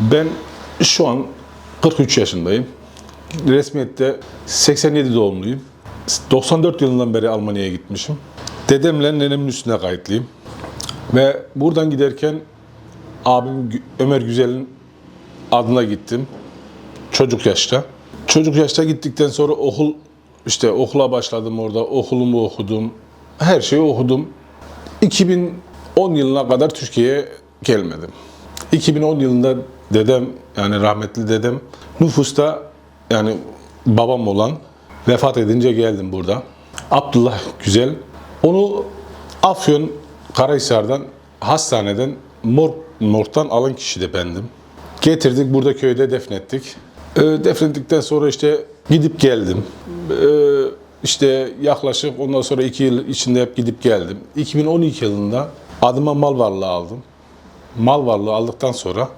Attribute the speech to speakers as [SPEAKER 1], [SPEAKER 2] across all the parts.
[SPEAKER 1] Ben şu an 43 yaşındayım. Resmiyette 87 doğumluyum. 94 yılından beri Almanya'ya gitmişim. Dedemle nenemin üstüne kayıtlıyım. Ve buradan giderken abim Ömer Güzel'in adına gittim. Çocuk yaşta. Çocuk yaşta gittikten sonra okul işte okula başladım orada. Okulumu okudum. Her şeyi okudum. 2010 yılına kadar Türkiye'ye gelmedim. 2010 yılında dedem yani rahmetli dedem nüfusta yani babam olan vefat edince geldim burada. Abdullah Güzel. Onu Afyon Karahisar'dan hastaneden mor, morgdan alan kişi de bendim. Getirdik burada köyde defnettik. Ee, defnettikten sonra işte gidip geldim. Ee, işte yaklaşık ondan sonra iki yıl içinde hep gidip geldim. 2012 yılında adıma mal varlığı aldım. Mal varlığı aldıktan sonra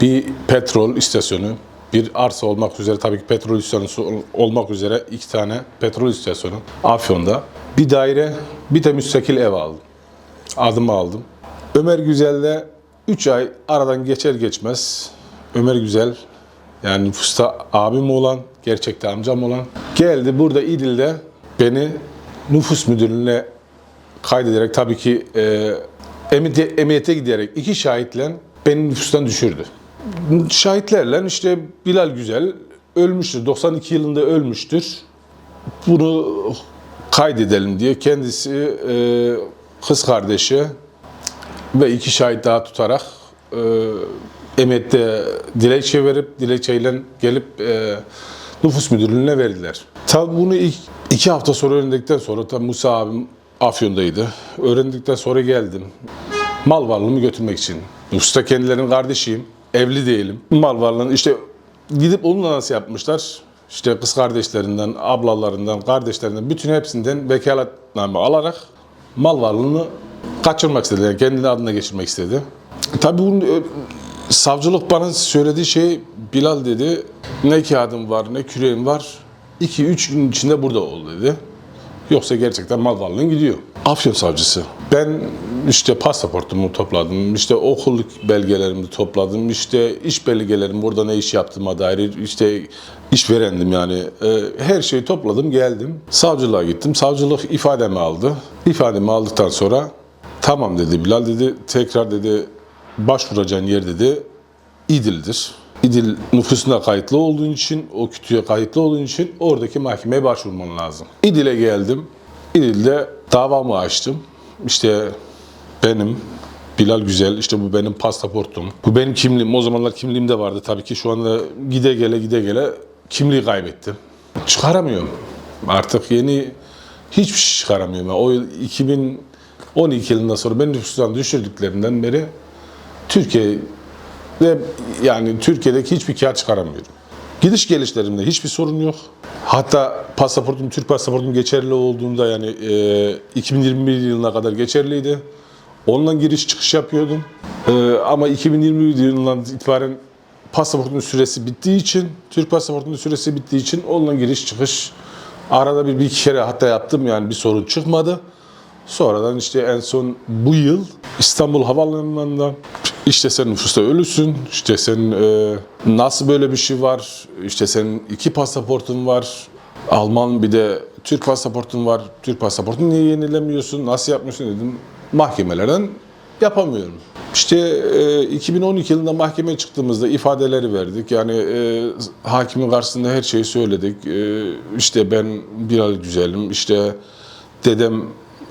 [SPEAKER 1] bir petrol istasyonu, bir arsa olmak üzere tabii ki petrol istasyonu olmak üzere iki tane petrol istasyonu Afyon'da. Bir daire, bir de müstakil ev aldım. Adımı aldım. Ömer Güzel'de 3 ay aradan geçer geçmez Ömer Güzel yani nüfusta abim olan, gerçekte amcam olan geldi burada İdil'de beni nüfus müdürlüğüne kaydederek tabii ki e, emniyete, emniyete giderek iki şahitle beni nüfustan düşürdü. Şahitlerle işte Bilal Güzel ölmüştür. 92 yılında ölmüştür. Bunu kaydedelim diye kendisi e, kız kardeşi ve iki şahit daha tutarak e, emniyette dilekçe verip dilekçeyle gelip e, nüfus müdürlüğüne verdiler. Tabi bunu ilk, iki hafta sonra öğrendikten sonra tabi Musa abim Afyon'daydı. Öğrendikten sonra geldim. Mal varlığımı götürmek için. Nüfusta kendilerinin kardeşiyim. Evli değilim. Mal varlığını işte gidip onunla nasıl yapmışlar? İşte kız kardeşlerinden, ablalarından, kardeşlerinden bütün hepsinden vekaletname alarak mal varlığını kaçırmak istedi. Yani kendi adına geçirmek istedi. Tabii bunun e, savcılık bana söylediği şey Bilal dedi. Ne kağıdım var ne küreğim var. 2-3 gün içinde burada ol dedi. Yoksa gerçekten mal varlığın gidiyor. Afyon savcısı. Ben işte pasaportumu topladım, işte okul belgelerimi topladım, işte iş belgelerim, burada ne iş yaptığıma dair, işte işverendim yani. Ee, her şeyi topladım, geldim. Savcılığa gittim. Savcılık ifademi aldı. İfademi aldıktan sonra tamam dedi Bilal dedi, tekrar dedi başvuracağın yer dedi İdil'dir. İdil nüfusuna kayıtlı olduğun için, o kütüye kayıtlı olduğun için oradaki mahkemeye başvurman lazım. İdil'e geldim. İdil'de davamı açtım. İşte benim Bilal Güzel, işte bu benim pasaportum. Bu benim kimliğim. O zamanlar kimliğim de vardı. Tabii ki şu anda gide gele gide gele kimliği kaybettim. Çıkaramıyorum. Artık yeni hiçbir şey çıkaramıyorum. O yıl 2012 yılından sonra beni nüfustan düşürdüklerinden beri Türkiye ve yani Türkiye'deki hiçbir kağıt çıkaramıyorum. Gidiş gelişlerimde hiçbir sorun yok. Hatta pasaportum, Türk pasaportum geçerli olduğunda yani e, 2021 yılına kadar geçerliydi. Onunla giriş çıkış yapıyordum. E, ama 2021 yılından itibaren pasaportun süresi bittiği için, Türk pasaportunun süresi bittiği için onunla giriş çıkış arada bir, bir iki kere hatta yaptım yani bir sorun çıkmadı. Sonradan işte en son bu yıl İstanbul Havaalanı'ndan işte sen nüfusta ölüsün, işte sen e, nasıl böyle bir şey var, işte senin iki pasaportun var, Alman bir de Türk pasaportun var, Türk pasaportunu niye yenilemiyorsun, nasıl yapmıyorsun dedim. Mahkemelerden yapamıyorum. İşte e, 2012 yılında mahkemeye çıktığımızda ifadeleri verdik. Yani e, hakimin karşısında her şeyi söyledik. E, işte ben Bilal Güzelim, işte dedem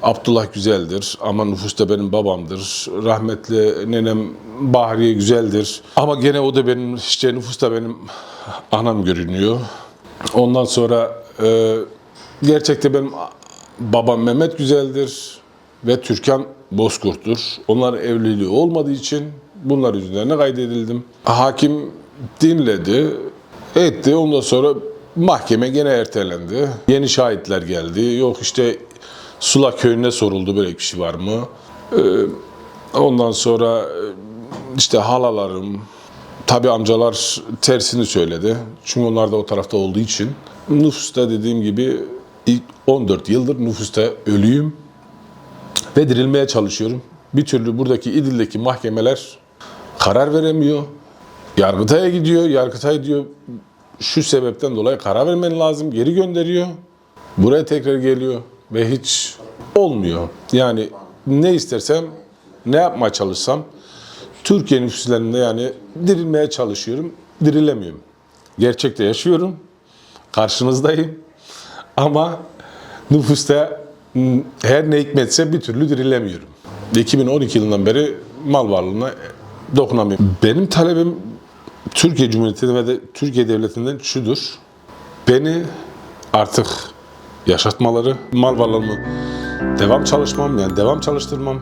[SPEAKER 1] Abdullah Güzel'dir ama nüfusta benim babamdır. Rahmetli nenem Bahriye Güzel'dir. Ama gene o da benim işte nüfusta benim anam görünüyor. Ondan sonra e, gerçekte benim babam Mehmet Güzel'dir ve Türkan Bozkurt'tur. Onların evliliği olmadığı için bunlar yüzünden kaydedildim. Hakim dinledi, etti. Ondan sonra mahkeme gene ertelendi. Yeni şahitler geldi. Yok işte Sula köyüne soruldu böyle bir şey var mı? Ee, ondan sonra e, işte halalarım, tabi amcalar tersini söyledi. Çünkü onlar da o tarafta olduğu için. Nüfusta dediğim gibi ilk 14 yıldır nüfusta ölüyüm ve dirilmeye çalışıyorum. Bir türlü buradaki İdil'deki mahkemeler karar veremiyor. Yargıtay'a gidiyor. Yargıtay diyor şu sebepten dolayı karar vermen lazım. Geri gönderiyor. Buraya tekrar geliyor ve hiç olmuyor. Yani ne istersem, ne yapmaya çalışsam Türkiye nüfuslarında yani dirilmeye çalışıyorum. Dirilemiyorum. Gerçekte yaşıyorum. Karşınızdayım. Ama nüfusta her ne hikmetse bir türlü dirilemiyorum. 2012 yılından beri mal varlığına dokunamıyorum. Benim talebim Türkiye Cumhuriyeti'ne ve de Türkiye Devleti'nden şudur. Beni artık yaşatmaları, mal varlığımı devam çalışmam yani devam çalıştırmam.